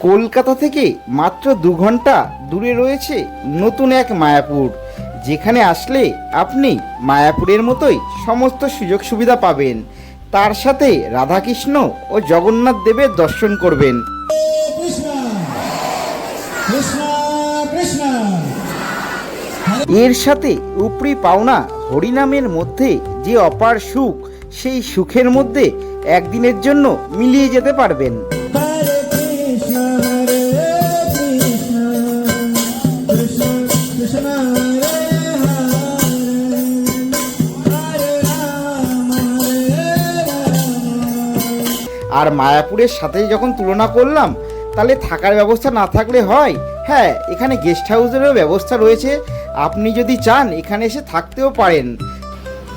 কলকাতা থেকে মাত্র দু ঘণ্টা দূরে রয়েছে নতুন এক মায়াপুর, যেখানে আসলে আপনি মায়াপুরের মতোই সমস্ত সুযোগ সুবিধা পাবেন তার সাথে রাধাকৃষ্ণ ও জগন্নাথ দেবের দর্শন করবেন. এর সাথে উপরি পাওনা হরিনামের মধ্যে যে অপার সুখ, সেই সুখের মধ্যে একদিনের জন্য মিলিয়ে যেতে পারবেন আর মায়াপুরের সাথে যখন তুলনা করলাম, তাহলে থাকার ব্যবস্থা না থাকলে হয়? হ্যাঁ এখানে গেস্ট হাউসেরও ব্যবস্থা রয়েছে। আপনি যদি চান, এখানে এসে থাকতেও পারেন।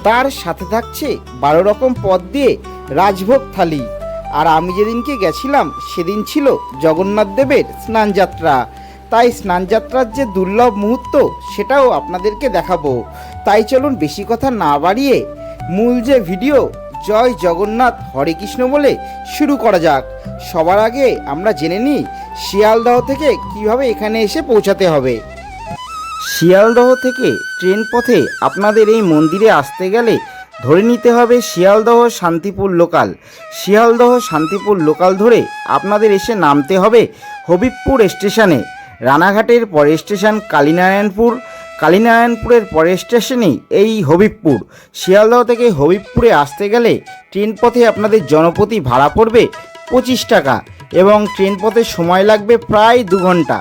তার সাথে থাকছে বারো রকম পদ দিয়ে রাজভোগ থালি। আর আমি যেদিনকে গেছিলাম, সেদিন ছিল জগন্নাথ দেবের স্নানযাত্রা। তাই স্নানযাত্রার যে দুর্লভ মুহূর্ত, সেটাও আপনাদেরকে দেখাবো। তাই চলুন বেশি কথা না বাড়িয়ে মূল যে ভিডিও জয় জগন্নাথ হরে কৃষ্ণ বলে শুরু করা যাক। সবার আগে আমরা জেনে নিই শিয়ালদহ থেকে কীভাবে এখানে এসে পৌঁছাতে হবে। শিয়ালদহ থেকে ট্রেন পথে আপনাদের এই মন্দিরে আসতে গেলে ধরে নিতে হবে শিয়ালদহ শান্তিপুর লোকাল। শিয়ালদহ শান্তিপুর লোকাল ধরে আপনাদের এসে নামতে হবে হবিবপুর স্টেশনে। রানাঘাটের পরের স্টেশন কালীনারায়ণপুর কালীনারায়ণপুরের পরের স্টেশনেই এই হবিবপুর। শিয়ালদহ থেকে হবিবপুরে আসতে গেলে ট্রেন পথে আপনাদের জনপ্রতি ভাড়া পড়বে পঁচিশ টাকা এবং ট্রেন পথে সময় লাগবে প্রায় দু ঘণ্টা।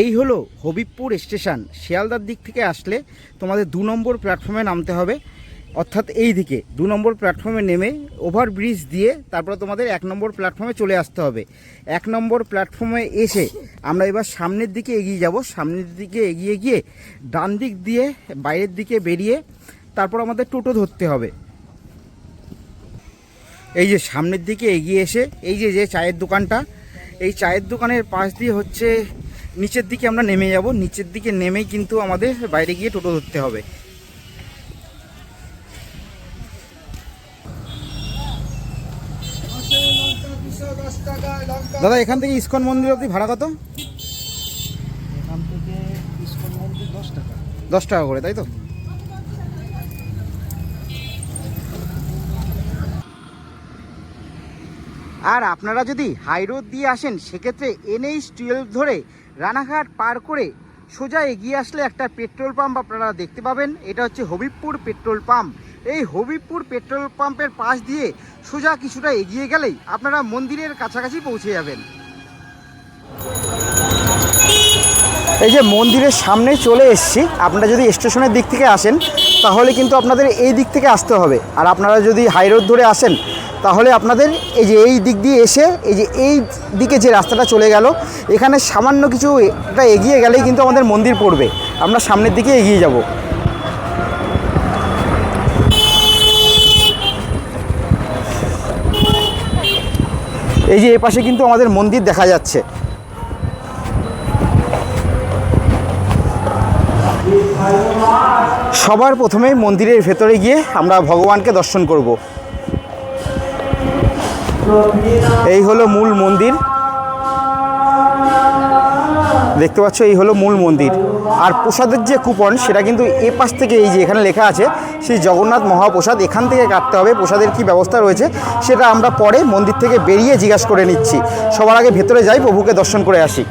এই হলো হবিবপুর স্টেশন। শিয়ালদার দিক থেকে আসলে তোমাদের দু নম্বর প্ল্যাটফর্মে নামতে হবে। অর্থাৎ এই দিকে দু নম্বর প্ল্যাটফর্মে নেমে ওভারব্রিজ দিয়ে তারপরে তোমাদের এক নম্বর প্ল্যাটফর্মে চলে আসতে হবে। এক নম্বর প্ল্যাটফর্মে এসে আমরা এবার সামনের দিকে এগিয়ে যাব। সামনের দিকে এগিয়ে গিয়ে ডান দিক দিয়ে বাইরের দিকে বেরিয়ে তারপর আমাদের টোটো ধরতে হবে। এই যে সামনের দিকে এগিয়ে এসে, এই যে যে চায়ের দোকানটা, এই চায়ের দোকানের পাশ দিয়ে হচ্ছে নিচের দিকে আমরা নেমে যাব। নিচের দিকে নেমেই কিন্তু আমাদের বাইরে গিয়ে টোটো ধরতে হবে। দাদা এখান থেকে ইস্কন মন্দির অবধি ভাড়া কত? এখান থেকে ইস্কন মন্দির দশ টাকা। দশ টাকা করে তাই তো? আর আপনারা যদি হাই রোড দিয়ে আসেন সেক্ষেত্রে এনএইচ টুয়েলভ ধরে রানাঘাট পার করে সোজা এগিয়ে আসলে একটা পেট্রোল পাম্প আপনারা দেখতে পাবেন। এটা হচ্ছে হবিবপুর পেট্রোল পাম্প। এই হবিবপুর পেট্রোল পাম্পের পাশ দিয়ে সোজা কিছুটা এগিয়ে গেলেই আপনারা মন্দিরের কাছাকাছি পৌঁছে যাবেন। এই যে মন্দিরের সামনে চলে এসেছি, আপনারা যদি স্টেশনের দিক থেকে আসেন, তাহলে কিন্তু আপনাদের এই দিক থেকে আসতে হবে। আর আপনারা যদি হাই রোড ধরে আসেন, তাহলে আপনাদের এই যে এই দিক দিয়ে এসে, এই যে এই দিকে যে রাস্তাটা চলে গেল, এখানে সামান্য কিছু একটা এগিয়ে গেলেই কিন্তু আমাদের মন্দির পড়বে। আমরা সামনের দিকে এগিয়ে যাব। এই যে এপাশে পাশে কিন্তু আমাদের মন্দির দেখা যাচ্ছে। সবার প্রথমে মন্দিরের ভেতরে গিয়ে আমরা ভগবানকে দর্শন করব। এই হলো মূল মন্দির। দেখতে পাচ্ছ, এই হলো মূল মন্দির। আর প্রসাদের যে কুপন সেটা কিন্তু এ পাশ থেকে এই যে এখানে লেখা আছে সেই জগন্নাথ মহাপ্রসাদ, এখান থেকে কাটতে হবে, প্রসাদের কি ব্যবস্থা রয়েছে, সেটা আমরা পরে মন্দির থেকে বেরিয়ে জিজ্ঞাসা করে নিচ্ছি। সবার আগে ভেতরে যাই, প্রভুকে দর্শন করে আসি।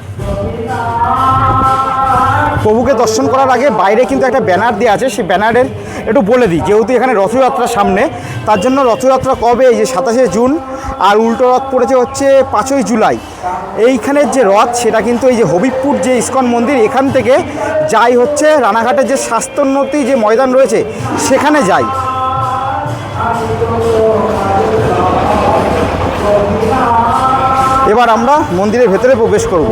প্রভুকে দর্শন করার আগে বাইরে কিন্তু একটা ব্যানার দেওয়া আছে, সেই ব্যানারের একটু বলে দিই। যেহেতু এখানে রথযাত্রার সামনে, তার জন্য রথযাত্রা কবে? এই যে সাতাশে জুন আর উল্টো রথ পড়েছে হচ্ছে পাঁচই জুলাই। এইখানের যে রথ, সেটা কিন্তু এই যে হবিবপুর যে ইস্কন মন্দির, এখান থেকে যাই হচ্ছে রানাঘাটের যে স্বাস্থ্যোন্নতি যে ময়দান রয়েছে, সেখানে যাই। এবার আমরা মন্দিরের ভেতরে প্রবেশ করব।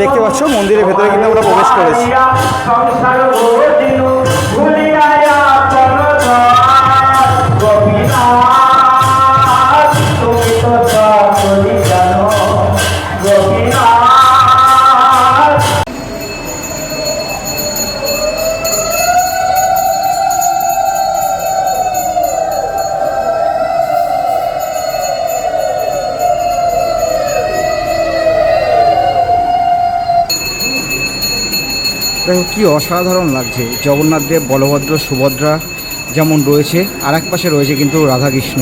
দেখতে পাচ্ছ মন্দিরের ভেতরে কিন্তু আমরা প্রবেশ করেছি। কি অসাধারণ লাগছে। জগন্নাথদেব বলভদ্র, সুভদ্রা যেমন রয়েছে আর এক পাশে রয়েছে কিন্তু রাধাকৃষ্ণ।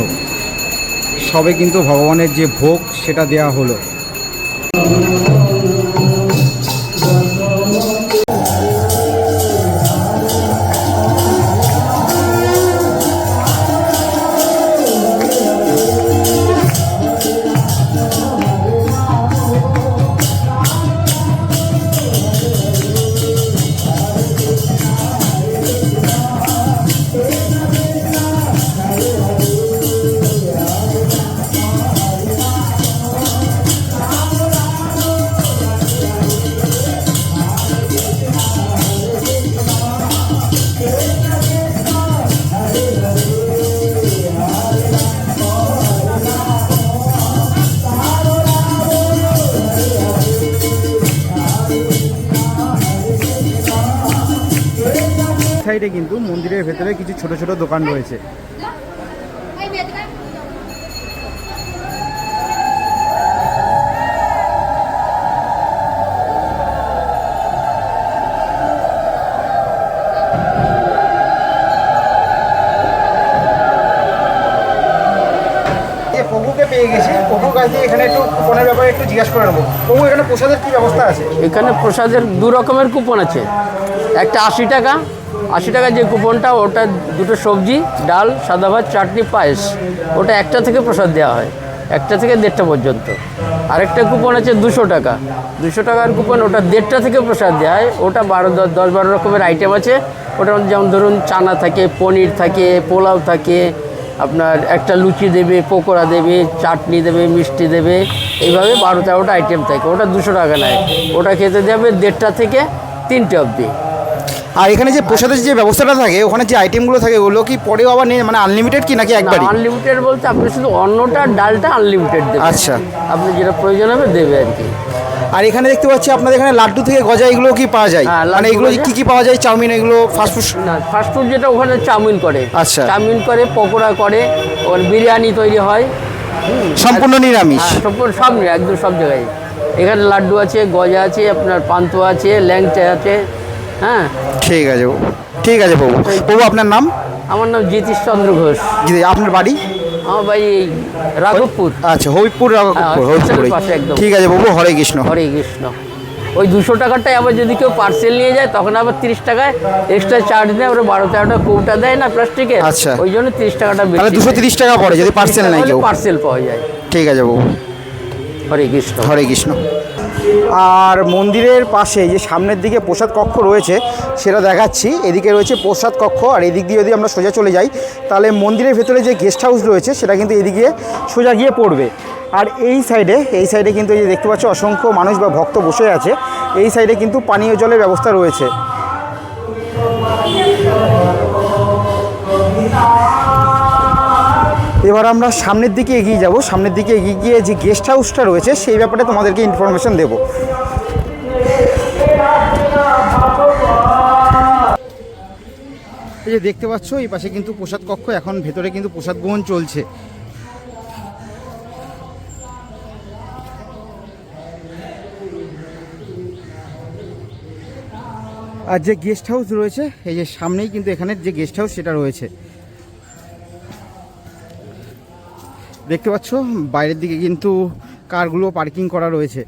সবে কিন্তু ভগবানের যে ভোগ, সেটা দেয়া হলো। ছোট ছোট দোকান রয়েছে। পেয়ে গেছি। প্রভুর কাছে এখানে একটু কুপনের ব্যাপারে একটু জিজ্ঞাসা করে নেব। প্রভু এখানে প্রসাদের কি ব্যবস্থা আছে? এখানে প্রসাদের দু রকমের কুপন আছে। একটা আশি টাকা আশি টাকার যে কুপনটা, ওটা দুটো সবজি, ডাল, সাদা ভাত, চাটনি, পায়েস। ওটা একটা থেকে প্রসাদ দেওয়া হয়, একটা থেকে দেড়টা পর্যন্ত। আরেকটা কুপন আছে দুশো টাকা। দুশো টাকার কুপন, ওটা দেড়টা থেকে প্রসাদ দেওয়া হয়। ওটা বারো, দশ দশ, বারো রকমের আইটেম আছে। ওটার মধ্যে যেমন ধরুন, চানা থাকে, পনির থাকে, পোলাও থাকে, আপনার একটা লুচি দেবে, পকোড়া দেবে, চাটনি দেবে, মিষ্টি দেবে, এইভাবে বারো তেরোটা আইটেম থাকে। ওটা দুশো টাকা নেয়। ওটা খেতে দেবে দেড়টা থেকে তিনটে অবধি। আর এখানে যে প্রসাদের যে ব্যবস্থাটা থাকে ওখানে যে আইটেমগুলো থাকে ওগুলো কি পরেও আবার নেই মানে আনলিমিটেড কি নাকি একবারই? আনলিমিটেড বলতে আপনি শুধু অন্নটা ডালটা আনলিমিটেড দেবেন। আচ্ছা। আপনি যেটা প্রয়োজন হবে দেবে আর কি। আর এখানে দেখতে পাচ্ছি আপনাদের এখানে লাড্ডু থেকে গজা এগুলো কি পাওয়া যায়? হ্যাঁ, মানে এগুলো। কি কি পাওয়া যায়? চাউমিন এগুলো ফাস্টফুড না ফাস্টফুড যেটা ওখানে চাউমিন করে। আচ্ছা। চাউমিন করে পকোড়া করে ওর বিরিয়ানি তৈরি হয়। সম্পূর্ণ নিরামিষ? হ্যাঁ সম্পূর্ণ সব একদম সব জায়গায়। এখানে লাড্ডু আছে গজা আছে আপনার পান্তুয়া আছে ল্যাংচা আছে হ্যাঁ? ঠিক আছে। ঠিক আছে বাবু। বাবু আপনার নাম? আমার নাম জ্যোতিষ চন্দ্র ঘোষ। জি, আপনার বাড়ি? আমার বাড়ি এই রাঘবপুর। আচ্ছা হবিপুর রাঘবপুর হ্যাঁ, পাশে একদম। ঠিক আছে বাবু হরে কৃষ্ণ। হরে কৃষ্ণ। ওই দুশো টাকাটাই আবার যদি কেউ পার্সেল নিয়ে যায় তখন আবার তিরিশ টাকায় এক্সট্রা চার্জ দেয় ওরা বারো তেরোটা কৌটা দেয় না প্লাস্টিকের আচ্ছা। ওই জন্য তিরিশ টাকাটা তাহলে দুশো তিরিশ টাকা পড়ে যদি পার্সেল নেয় কেউ। পার্সেল পাওয়া যায়। ঠিক আছে বাবু। হরে কৃষ্ণ। হরে কৃষ্ণ। আর মন্দিরের পাশে যে সামনের দিকে প্রসাদ কক্ষ রয়েছে, সেটা দেখাচ্ছি। এদিকে রয়েছে প্রসাদ কক্ষ, আর এদিক দিয়ে যদি আমরা সোজা চলে যাই, তাহলে মন্দিরের ভেতরে যে গেস্ট হাউস রয়েছে, সেটা কিন্তু এদিকে সোজা গিয়ে পড়বে। আর এই সাইডে এই সাইডে কিন্তু এই যে দেখতে পাচ্ছ, অসংখ্য মানুষ বা ভক্ত বসে আছে। এই সাইডে কিন্তু পানীয় জলের ব্যবস্থা রয়েছে। এবার আমরা সামনের দিকে এগিয়ে যাব। সামনের দিকে এগিয়ে গিয়ে যে গেস্ট হাউসটা রয়েছে, সেই ব্যাপারে তোমাদেরকে ইনফরমেশন দেব। এই যে দেখতে পাচ্ছ, এই পাশে কিন্তু প্রসাদ কক্ষ, এখন ভেতরে কিন্তু প্রসাদ গ্রহণ চলছে। আর যে গেস্ট হাউস রয়েছে, এই যে সামনেই কিন্তু এখানের যে গেস্ট হাউস সেটা রয়েছে। দেখতে পাচ্ছ, বাইরের দিকে কিন্তু কারগুলো পার্কিং করা রয়েছে।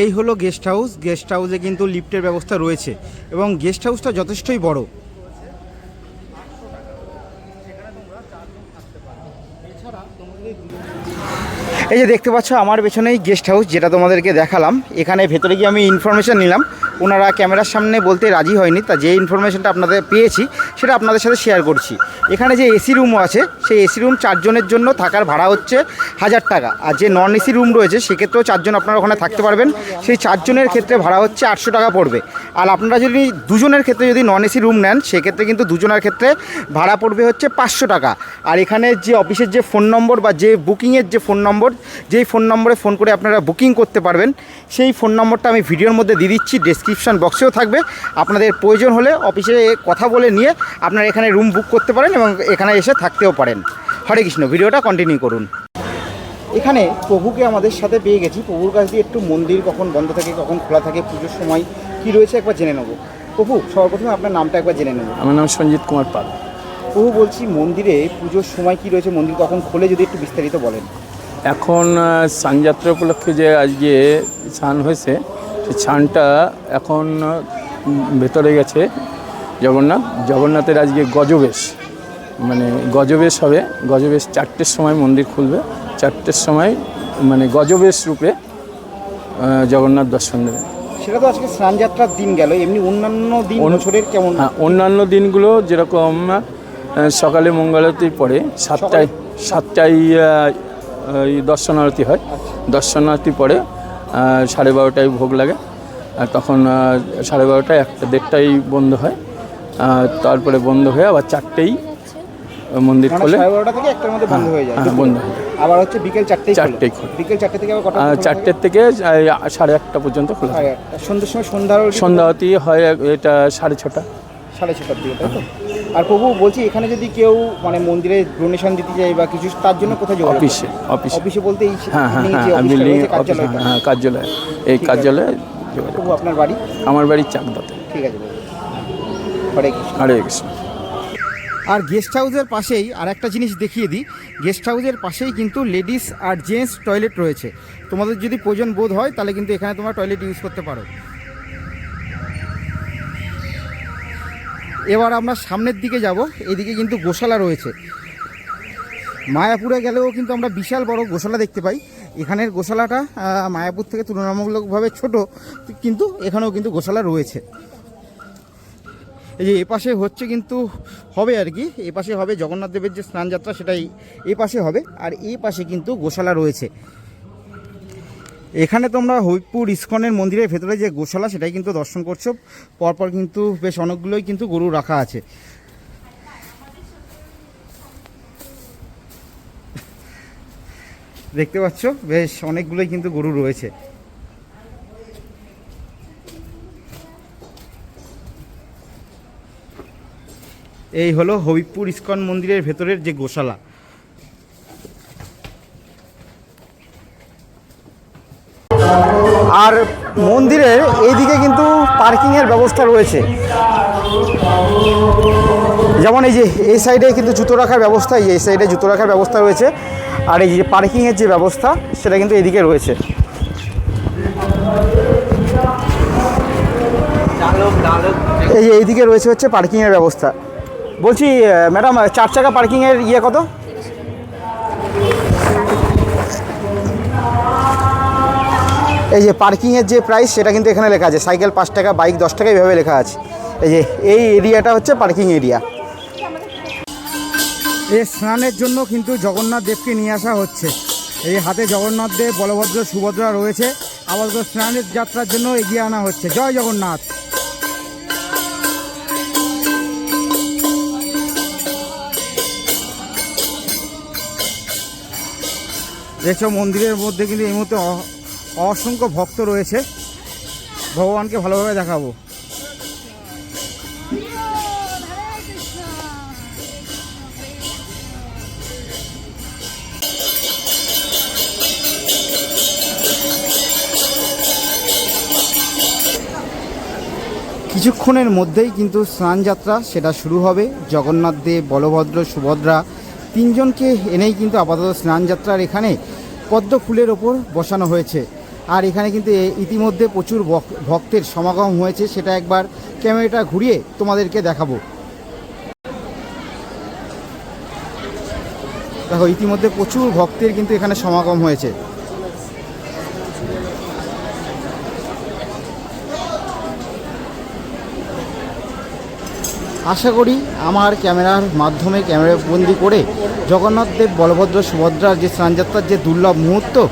এই হলো গেস্ট হাউস গেস্ট হাউসে কিন্তু লিফটের ব্যবস্থা রয়েছে এবং গেস্ট হাউসটা যথেষ্টই বড়। এই যে দেখতে পাচ্ছ, আমার পেছনেই গেস্ট হাউস যেটা তোমাদেরকে দেখালাম, এখানে ভেতরে গিয়ে আমি ইনফরমেশান নিলাম। ওনারা ক্যামেরার সামনে বলতে রাজি হয়নি, তা যে ইনফরমেশনটা আপনাদের পেয়েছি সেটা আপনাদের সাথে শেয়ার করছি। এখানে যে এসি রুমও আছে, সেই এসি রুম চারজনের জন্য থাকার ভাড়া হচ্ছে হাজার টাকা। আর যে নন এসি রুম রয়েছে, সেক্ষেত্রেও চারজন আপনারা ওখানে থাকতে পারবেন। সেই চারজনের ক্ষেত্রে ভাড়া হচ্ছে আটশো টাকা পড়বে। আর আপনারা যদি দুজনের ক্ষেত্রে যদি নন এসি রুম নেন, সেক্ষেত্রে কিন্তু দুজনের ক্ষেত্রে ভাড়া পড়বে হচ্ছে পাঁচশো টাকা। আর এখানে যে অফিসের যে ফোন নম্বর বা যে বুকিংয়ের যে ফোন নম্বর যেই ফোন নম্বরে ফোন করে আপনারা বুকিং করতে পারবেন, সেই ফোন নম্বরটা আমি ভিডিওর মধ্যে দিয়ে দিচ্ছি ডেসক্রিপশন বক্সেও থাকবে। আপনাদের প্রয়োজন হলে অফিসে কথা বলে নিয়ে আপনারা এখানে রুম বুক করতে পারেন এবং এখানে এসে থাকতেও পারেন। হরে কৃষ্ণ ভিডিওটা কন্টিনিউ করুন। এখানে প্রভুকে আমাদের সাথে পেয়ে গেছি। প্রভুর কাছ দিয়ে একটু মন্দির কখন বন্ধ থাকে কখন খোলা থাকে পুজোর সময় কি রয়েছে একবার জেনে নেব। প্রভু সর্বপ্রথমে আপনার নামটা একবার জেনে নেব। আমার নাম সঞ্জিত কুমার পাল। প্রভু বলছি মন্দিরে পুজোর সময় কি রয়েছে? মন্দির কখন খোলে যদি একটু বিস্তারিত বলেন। এখন আহ, স্নানযাত্রা উপলক্ষে যে আজকে স্নান হয়েছে স্নানটা এখন ভেতরে গেছে জগন্নাথ। জগন্নাথের আজকে গজবেশ। মানে গজবেশ হবে। গজবেশ চারটের সময় মন্দির খুলবে। চারটের সময় মানে গজবেশ রূপে জগন্নাথ দর্শন দেবে। সেটা তো আজকে স্নানযাত্রার দিন গেল। এমনি অন্যান্য দিন বছরের কেমন? হ্যাঁ অন্যান্য দিনগুলো যেরকম সকালে মঙ্গলারতির পরে সাতটায় সাতটায় এই হয়। দর্শন আরতি পরে সাড়ে বারোটায় ভোগ লাগে। আর তখন সাড়ে বারোটায় একটা দেড়টায় বন্ধ হয়। তারপরে বন্ধ হয়ে আবার চারটেই মন্দির মানে খোলে। থেকে একটার মধ্যে বন্ধ হয়ে যায়। হ্যাঁ, বন্ধ হয়ে আবার হচ্ছে বিকেল চারটে চারটে বিকেল চারটে থেকে কটা? চারটের থেকে সাড়ে আটটা পর্যন্ত খোলা আটটা। সময় সন্ধ্যার সন্ধ্যা আরতি হয় এটা সাড়ে ছটা। সাড়ে ছটার দিকে তাই তো? আর প্রভু বলছি এখানে যদি কেউ মানে মন্দিরে ডোনেশন দিতে চায় বা কিছু তার জন্য কোথায় যোগাযোগ অফিসে অফিসে। অফিসে বলতে এই হ্যাঁ হ্যাঁ হ্যাঁ বিল্ডিং কার্যালয়টা। হ্যাঁ কার্যালয়। এই কার্যালয়ে প্রভু আপনার বাড়ি? আমার বাড়ি চাকদাতে। ঠিক আছে হরে কৃষ্ণ। হরে কৃষ্ণ। আর গেস্ট হাউসের পাশেই আর একটা জিনিস দেখিয়ে দিই। গেস্ট হাউসের পাশেই কিন্তু লেডিস আর জেন্টস টয়লেট রয়েছে। তোমাদের যদি প্রয়োজন বোধ হয় তাহলে কিন্তু এখানে তোমরা টয়লেট ইউজ করতে পারো। এবার আমরা সামনের দিকে যাব। এদিকে কিন্তু গোশালা রয়েছে। মায়াপুরে গেলেও কিন্তু আমরা বিশাল বড় গোশালা দেখতে পাই। এখানের গোশালাটা মায়াপুর থেকে তুলনামূলকভাবে ছোট, কিন্তু এখানেও কিন্তু গোশালা রয়েছে। এই যে এপাশে হচ্ছে কিন্তু হবে আর কি। এ পাশে হবে জগন্নাথ দেবের যে স্নানযাত্রা, সেটাই এ পাশে হবে। আর এই পাশে কিন্তু গোশালা রয়েছে। এখানে তোমরা হবিপুর ইস্কনের মন্দিরের ভেতরে যে গোশালা, সেটাই কিন্তু দর্শন করছ। পরপর কিন্তু বেশ অনেকগুলোই কিন্তু গরু রাখা আছে। দেখতে পাচ্ছ, বেশ অনেকগুলোই কিন্তু গরু রয়েছে। এই হলো হবিবপুর ইস্কন মন্দিরের ভেতরের যে গোশালা। আর মন্দিরের এইদিকে কিন্তু পার্কিংয়ের ব্যবস্থা রয়েছে। যেমন এই যে এই সাইডে কিন্তু জুতো রাখার ব্যবস্থা, এই সাইডে জুতো রাখার ব্যবস্থা রয়েছে। আর এই যে পার্কিংয়ের যে ব্যবস্থা, সেটা কিন্তু এদিকে রয়েছে। এই যে এইদিকে রয়েছে হচ্ছে পার্কিংয়ের ব্যবস্থা। বলছি ম্যাডাম, চার চাকা পার্কিংয়ের ইয়ে কত? এই যে পার্কিংয়ের যে প্রাইস সেটা কিন্তু এখানে লেখা আছে। সাইকেল পাঁচ টাকা, বাইক দশ টাকা এইভাবে লেখা আছে। এই যে, এই এরিয়াটা হচ্ছে পার্কিং এরিয়া এই স্নানের জন্য কিন্তু জগন্নাথ দেবকে নিয়ে আসা হচ্ছে। এই হাতে জগন্নাথ দেব, বলভদ্র, সুভদ্রা রয়েছে। আপাতত স্নানের যাত্রার জন্য এগিয়ে আনা হচ্ছে। জয় জগন্নাথ! দেখছ মন্দিরের মধ্যে কিন্তু এই মুহূর্তে অসংখ্য ভক্ত রয়েছে। ভগবানকে ভালোভাবে দেখাবো। কিছুক্ষণের মধ্যেই কিন্তু স্নানযাত্রা, সেটা শুরু হবে। জগন্নাথ দেব, বলভদ্র, সুভদ্রা তিনজনকে এনেই কিন্তু আপাতত স্নানযাত্রার এখানে পদ্ম ফুলের ওপর বসানো হয়েছে। আর এখানে কিন্তু ইতিমধ্যে প্রচুর ভক- ভক্তের সমাগম হয়েছে, সেটা একবার ক্যামেরাটা ঘুরিয়ে তোমাদেরকে দেখাবো। দেখো, ইতিমধ্যে প্রচুর ভক্তের কিন্তু এখানে সমাগম হয়েছে। আশা করি আমার ক্যামেরার মাধ্যমে ক্যামেরা বন্দি করে জগন্নাথ দেব, বলভদ্র, সুভদ্রার যে স্নানযাত্রার যে দুর্লভ মুহূর্ত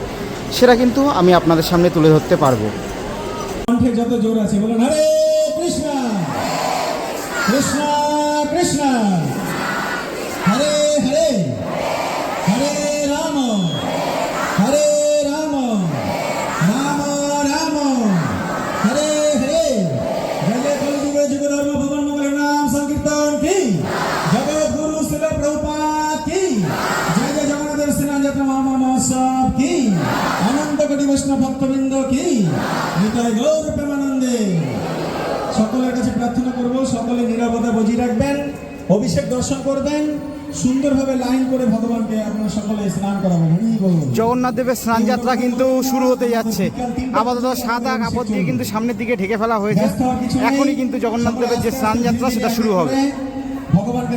সেটা কিন্তু আমি আপনাদের সামনে তুলে ধরতে পারব। কৃষ্ণ কৃষ্ণ! ভক্তবৃন্দ কি? নিতাই গৌর প্রেমানন্দে সকলের কাছে প্রার্থনা করব সকলে নিরাপদা বজিয়ে রাখবেন অভিষেক দর্শন করবেন সুন্দরভাবে লাইন করে ভগবানকে আপনারা সকলে স্নান করাবো জগন্নাথ দেবের স্নান যাত্রা কিন্তু শুরু হতে যাচ্ছে। আপাতত সাদা কাপড় দিয়ে কিন্তু সামনের দিকে ঢেকে ফেলা হয়েছে। এখনই কিন্তু জগন্নাথ দেবের যে স্নান যাত্রা সেটা শুরু হবে। ভগবানকে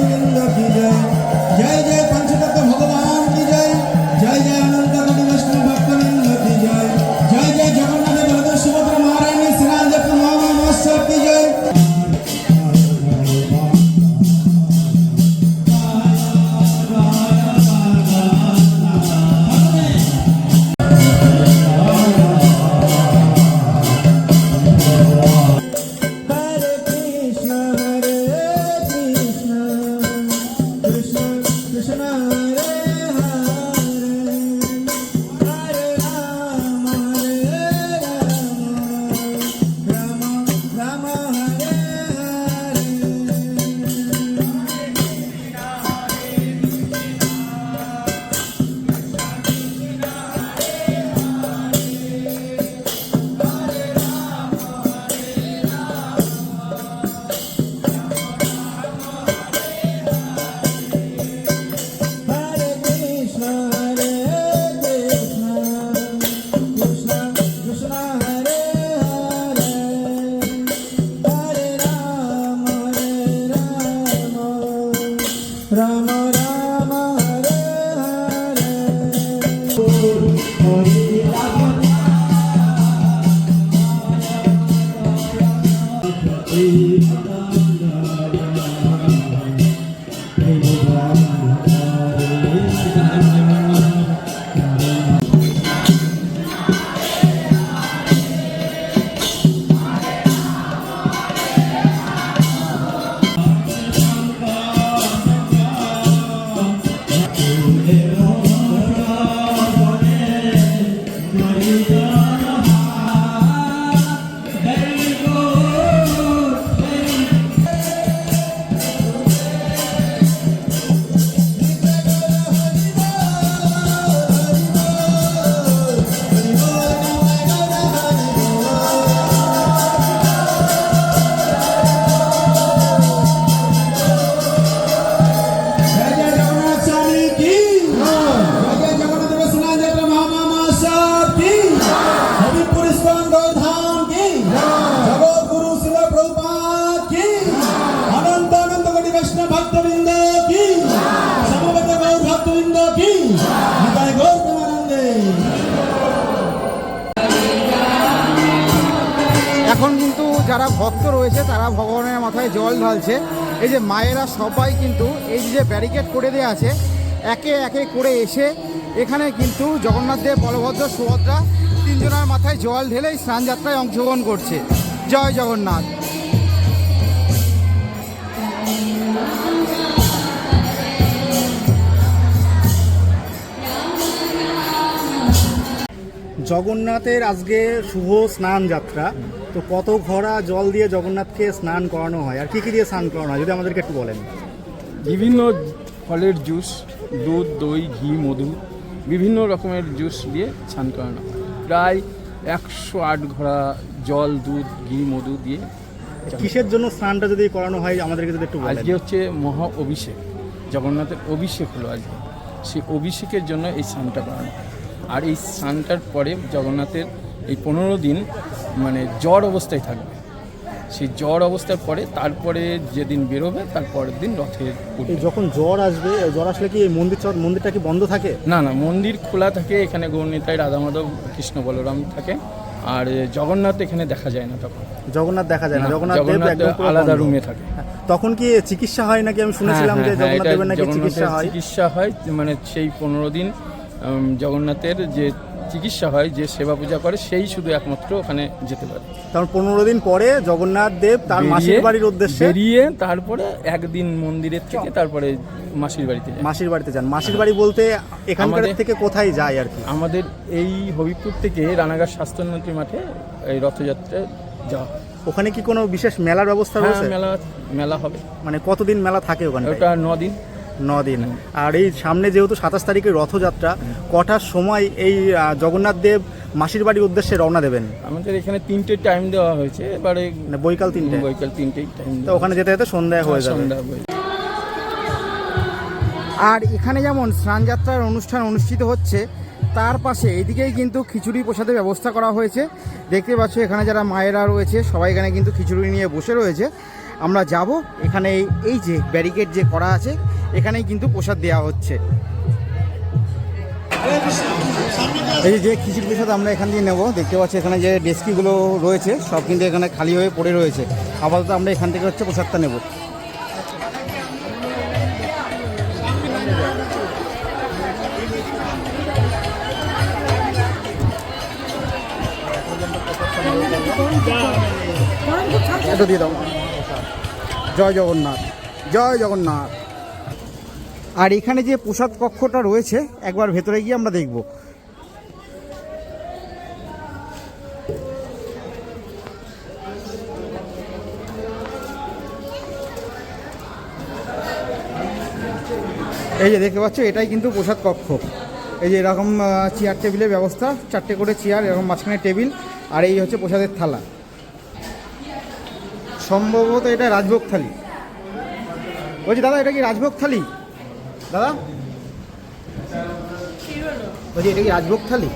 মাধব সবিন্দ কি জয় জয় জয় এই যে মায়েরা সবাই কিন্তু এই যে ব্যারিকেড করে দেওয়া আছে, একে একে করে এসে এখানে কিন্তু জগন্নাথ দেব, বলভদ্র, সুভদ্রা তিনজনের মাথায় জল ঢেলেই স্নান যাত্রায় অংশগ্রহণ করছে। জয় জগন্নাথ। জগন্নাথের আজকে শুভ স্নান যাত্রা। তো কত ঘোড়া জল দিয়ে জগন্নাথকে স্নান করানো হয়? আর কি কি দিয়ে স্নান করানো হয়? যদি আমাদেরকে একটু বলেন। বিভিন্ন ফলের জুস দুধ দই ঘি মধু বিভিন্ন রকমের জুস দিয়ে স্নান করানো হয়। প্রায় একশো আট ঘোড়া জল দুধ ঘি মধু দিয়ে কিসের জন্য স্নানটা যদি করানো হয় আমাদেরকে যদি একটু আজকে হচ্ছে মহা অভিষেক। জগন্নাথের অভিষেক হলো আজকে। সেই অভিষেকের জন্য এই স্নানটা করানো আর এই স্নানটার পরে জগন্নাথের এই পনেরো দিন মানে জ্বর অবস্থায় থাকবে। সেই জ্বর অবস্থার পরে তারপরে যেদিন বেরোবে তার পরের দিন রথের উঠবে। যখন জ্বর আসবে জ্বর আসলে কি এই মন্দির মন্দিরটা কি বন্ধ থাকে? না না মন্দির খোলা থাকে এখানে গৌরনীতায় রাধা মাধব কৃষ্ণ বলরাম থাকে। আর জগন্নাথ এখানে দেখা যায় না তখন। জগন্নাথ দেখা যায় না জগন্নাথ আলাদা রুমে থাকে। হ্যাঁ, তখন কি চিকিৎসা হয় নাকি? আমি শুনেছিলাম যে হ্যাঁ, হ্যাঁ, জগন্নাথ দেবের নাকি চিকিৎসা হয়। চিকিৎসা হয় মানে সেই পনেরো দিন জগন্নাথের যে চিকিৎসা হয় যে সেবা পূজা করে সেই শুধু একমাত্র ওখানে যেতে পারে। কারণ পনেরো দিন পরে জগন্নাথ দেব তার মাসির বাড়ির উদ্দেশ্যে বেরিয়ে তারপরে একদিন মন্দিরের থেকে তারপরে মাসির বাড়িতে মাসির বাড়িতে যান। মাসির বাড়ি বলতে এখানকার থেকে কোথায় যায় আর কি? আমাদের এই হবিপুর থেকে রানাঘাট স্বাস্থ্যোন্নতি মাঠে এই রথযাত্রা যাওয়া ওখানে কি কোনো বিশেষ মেলার ব্যবস্থা হ্যাঁ রয়েছে? মেলা মেলা হবে। মানে কতদিন মেলা থাকে ওখানে ওটা ন দিন ন দিন আর এই সামনে যেহেতু সাতাশ তারিখে রথযাত্রা কটার সময় এই জগন্নাথ দেব মাসির বাড়ির উদ্দেশ্যে রওনা দেবেন? আমাদের এখানে তিনটে টাইম দেওয়া হয়েছে এবারে মানে বৈকাল তিনটে? বৈকাল তিনটেই টাইম তো ওখানে যেতে যেতে সন্ধ্যা হয়ে যাবে। আর এখানে যেমন স্নানযাত্রার অনুষ্ঠান অনুষ্ঠিত হচ্ছে তার পাশে এদিকেই কিন্তু খিচুড়ি প্রসাদের ব্যবস্থা করা হয়েছে। দেখতে পাচ্ছ এখানে যারা মায়েরা রয়েছে সবাই এখানে কিন্তু খিচুড়ি নিয়ে বসে রয়েছে। আমরা যাব এখানে এই যে ব্যারিকেড যে করা আছে এখানেই কিন্তু প্রসাদ দেওয়া হচ্ছে। এই যে খিচুড়ি প্রসাদ আমরা এখান দিয়ে নেব। দেখতে পাচ্ছি এখানে যে ডেস্কিগুলো রয়েছে, সব কিন্তু এখানে খালি হয়ে পড়ে রয়েছে। আপাতত আমরা এখান থেকে হচ্ছে প্রসাদটা নেব। জয় জগন্নাথ। জয় জগন্নাথ। আর এখানে যে প্রসাদ কক্ষটা রয়েছে, একবার ভেতরে গিয়ে আমরা দেখব। এই যে দেখতে পাচ্ছ, এটাই কিন্তু প্রসাদ কক্ষ। এই যে এরকম চেয়ার টেবিলের ব্যবস্থা, চারটে করে চেয়ার এরকম মাঝখানে টেবিল আর এই হচ্ছে প্রসাদের থালা। সম্ভবত এটা রাজভোগ থালি। বলছি, দাদা, এটা কি রাজভোগ থালি? দাদা? বলছি, এটা কি রাজভোগ থালি?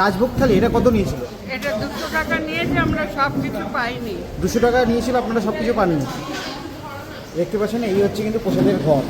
রাজভোগ থালি, এটা কত নিয়েছিল? এটা দুশো টাকা নিয়েছে আমরা সব কিছু পাইনি দুশো টাকা নিয়েছিল, আপনারা সব কিছু পাননি। দেখতে পাচ্ছেন, এই হচ্ছে কিন্তু প্রসাদের ঘর।